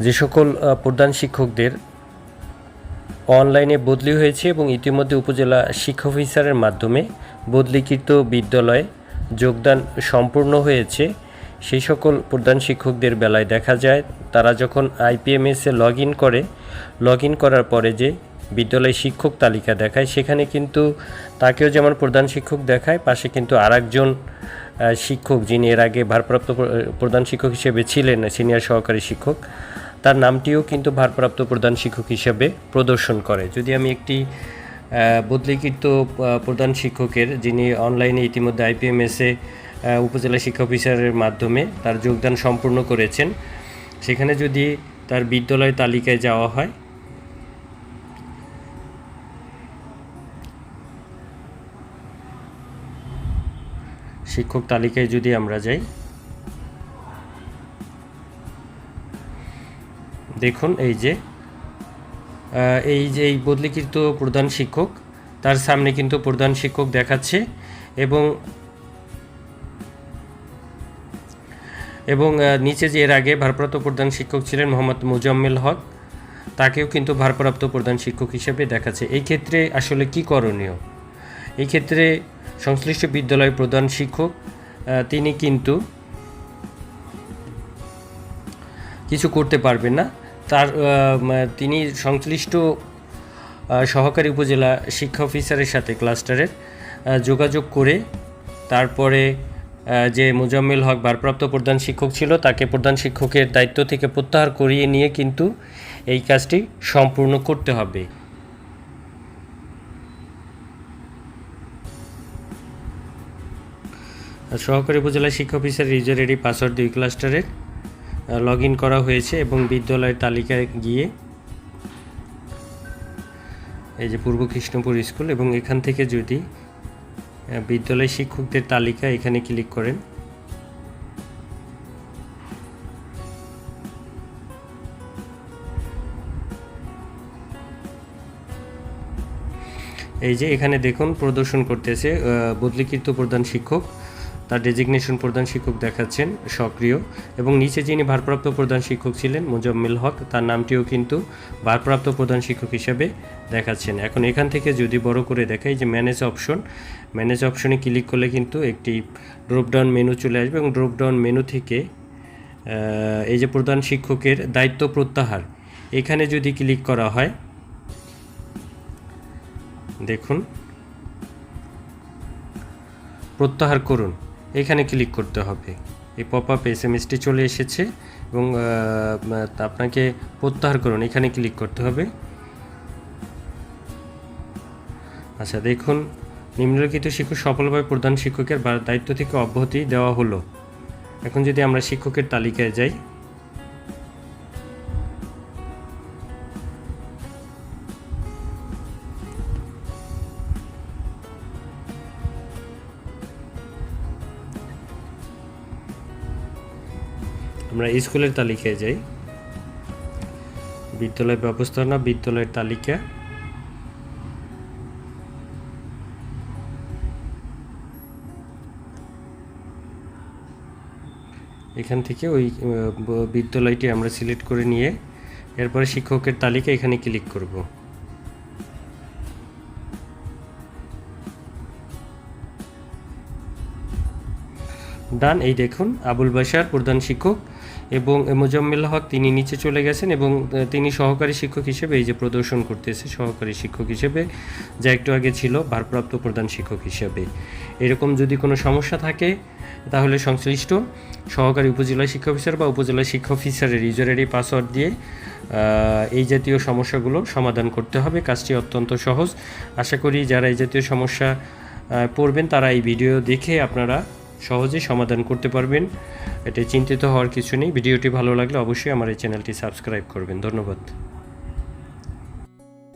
যে সকল প্রধান শিক্ষকদের অনলাইনে বদলি হয়েছে এবং ইতিমধ্যে উপজেলা শিক্ষা অফিসারের মাধ্যমে বদলিকৃত বিদ্যালয়ে যোগদান সম্পূর্ণ হয়েছে। সেই সকল প্রধান শিক্ষকদের বেলায় দেখা যায় তারা যখন আইপিএমএসে লগ ইন করে লগ ইন করার পরে যে বিদ্যালয় শিক্ষক তালিকা দেখায় সেখানে কিন্তু তাকেও যেমন প্রধান শিক্ষক দেখায় পাশে কিন্তু আহ, শিক্ষক যিনি এর আগে ভারপ্রাপ্ত প্রধান শিক্ষক হিসেবে ছিলেন সিনিয়র সহকারী শিক্ষক তার নামটিও কিন্তু ভারপ্রাপ্ত প্রধান শিক্ষক হিসেবে প্রদর্শন করে। যদি আমি একটি বদলিকৃত প্রধান শিক্ষকের, যিনি অনলাইনে ইতিমধ্যে আইপিএমএসে উপজেলা শিক্ষা অফিসারের মাধ্যমে তার যোগদান সম্পূর্ণ করেছেন, সেখানে যদি তার বিদ্যালয় তালিকায় যাওয়া হয়। শিক্ষক তালিকায় যদি আমরা যাই। দেখুন, এই যে এই যে, এই বদলিকৃত প্রধান শিক্ষক, তার সামনে কিন্তু প্রধান শিক্ষক দেখাচ্ছে এবং এবং নিচে যে এর আগে ভারপ্রাপ্ত প্রধান শিক্ষক ছিলেন মোহাম্মদ মুজাম্মেল হক, তাকেও কিন্তু ভারপ্রাপ্ত প্রধান শিক্ষক হিসেবে দেখাচ্ছে। এই ক্ষেত্রে আসলে কি করণীয়? এই ক্ষেত্রে সংশ্লিষ্ট বিদ্যালয় প্রধান শিক্ষক তিনি কিন্তু কিছু করতে পারবেন না। তার তিনি সংশ্লিষ্ট সহকারী উপজেলা শিক্ষা অফিসারের সাথে ক্লাস্টারের যোগাযোগ করে তারপরে যে মুজাম্মেল হক ভারপ্রাপ্ত প্রধান শিক্ষক ছিল, তাকে প্রধান শিক্ষকের দায়িত্ব থেকে প্রত্যাহার করিয়ে নিয়ে কিন্তু এই কাজটি সম্পূর্ণ করতে হবে। সহকারী উপজেলা শিক্ষা অফিসার ইউজার পাসওয়ার্ড দুই ক্লাস্টারের। লগ করা হয়েছে এবং বিদ্যালয়ের তালিকায় গিয়ে এই যে পূর্ব কৃষ্ণপুর স্কুল এবং এখান থেকে যদি বিদ্যালয় শিক্ষকদের তালিকা এখানে ক্লিক করেন। এই যে এখানে দেখুন, প্রদর্শন করতেছে বদলিকৃত প্রধান শিক্ষক। তার ডেজিগনেশন প্রধান শিক্ষক দেখাচ্ছেন, সক্রিয়। এবং নিচে যিনি ভারপ্রাপ্ত প্রধান শিক্ষক ছিলেন, মুজাম্মিল হক, তার নামটিও কিন্তু ভারপ্রাপ্ত প্রধান শিক্ষক হিসেবে দেখাচ্ছেন। এখন এখান থেকে যদি বড় করে দেখাই যে ম্যানেজ অপশন ম্যানেজ অপশনে ক্লিক করলে কিন্তু একটি ড্রপডাউন মেনু চলে আসবে এবং ড্রপডাউন মেনু থেকে এই যে প্রধান শিক্ষকের দায়িত্ব প্রত্যাহার, এখানে যদি ক্লিক করা হয়, দেখুন, প্রত্যাহার করুন। এখানে ক্লিক করতে হবে। এই pop up S M ST চলে এসেছে এবং আপনাকে প্রত্যাহার করুন, এখানে ক্লিক করতে হবে। আচ্ছা দেখুন, নিম্নলিখিত শিক্ষক সফলভাবে প্রধান শিক্ষকের দায়িত্ব থেকে অব্যাহতি দেওয়া হলো। এখন যদি আমরা শিক্ষকের তালিকায় যাই আমরা স্কুলের তালিকায় যাই। বিদ্যালয় ব্যবস্থাপনা, বিদ্যালয়ের তালিকা। এখান থেকে ওই বিদ্যালয়টি আমরা সিলেক্ট করে নিয়ে এরপরে শিক্ষকের তালিকা এখানে ক্লিক করব। ডান, এই দেখুন, আবুল বাশার প্রধান শিক্ষক। এবং মোজাম্মেল হক তিনি নিচে চলে গেছেন এবং তিনি সহকারী শিক্ষক হিসেবে এই যে প্রদর্শন করতেছে, সহকারী শিক্ষক হিসেবে, যা একটু আগে ছিল ভারপ্রাপ্ত প্রধান শিক্ষক হিসেবে। এরকম যদি কোনো সমস্যা থাকে, তাহলে সংশ্লিষ্ট সহকারী উপজেলা শিক্ষা অফিসার বা উপজেলা শিক্ষা অফিসারের ইউজার আইডি পাসওয়ার্ড দিয়ে এই জাতীয় সমস্যাগুলো সমাধান করতে হবে। কাজটি অত্যন্ত সহজ। আশা করি যারা এই জাতীয় সমস্যা পড়বেন, তারা এই ভিডিও দেখে আপনারা সহজেই সমাধান করতে পারবেন। এটা চিন্তিত হওয়ার কিছু নেই। ভিডিওটি ভালো লাগলে অবশ্যই আমার এই চ্যানেলটি সাবস্ক্রাইব করবেন। ধন্যবাদ।